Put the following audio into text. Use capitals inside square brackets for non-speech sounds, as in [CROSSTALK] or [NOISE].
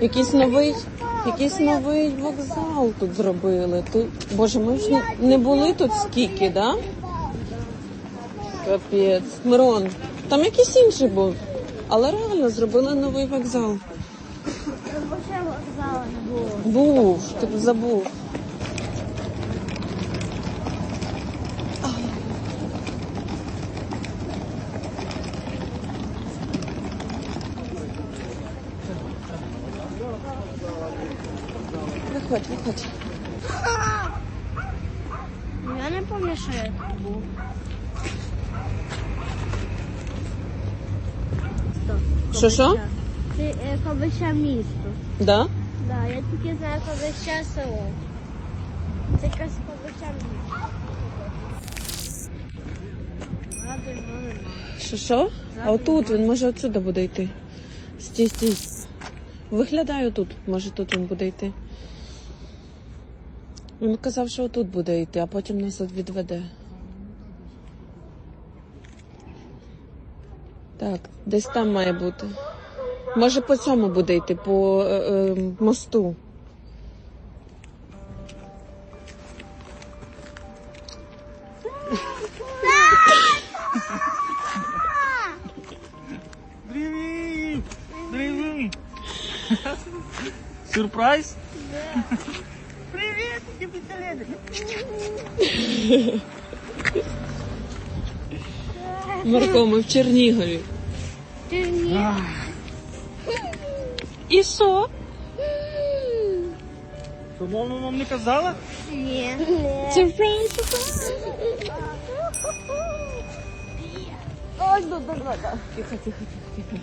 Якийсь новий, якийсь новий вокзал тут зробили. Тут, боже, ми ж не, не були тут скільки, да? Капець. Мирон, там якийсь інший був. Але реально зробили новий вокзал. Не. Був, ти забув. Виходь, виходь. Я не пам'ятаю, що я тут був. Що, що? Це Кобища місто. Да? Да, я тільки знаю Кобища село. Це якась Кобища місто. Ради. Що, що? А отут він може отсюди буде йти. Стій, стій. Виглядає тут. Може тут він буде йти. Він казав, що отут буде йти, а потім нас відведе. Так, десь там має бути. Може по цьому буде йти, по е, е, мосту. Привіт! Привіт! Сюрприз? Пістолети! [LAUGHS] Марко, ми в Чернігові. Ні. І що? Що мама вам не казала? Ні. Сюрприз! Ой, да, да, да, да. Тихо, тихо, тихо, тихо.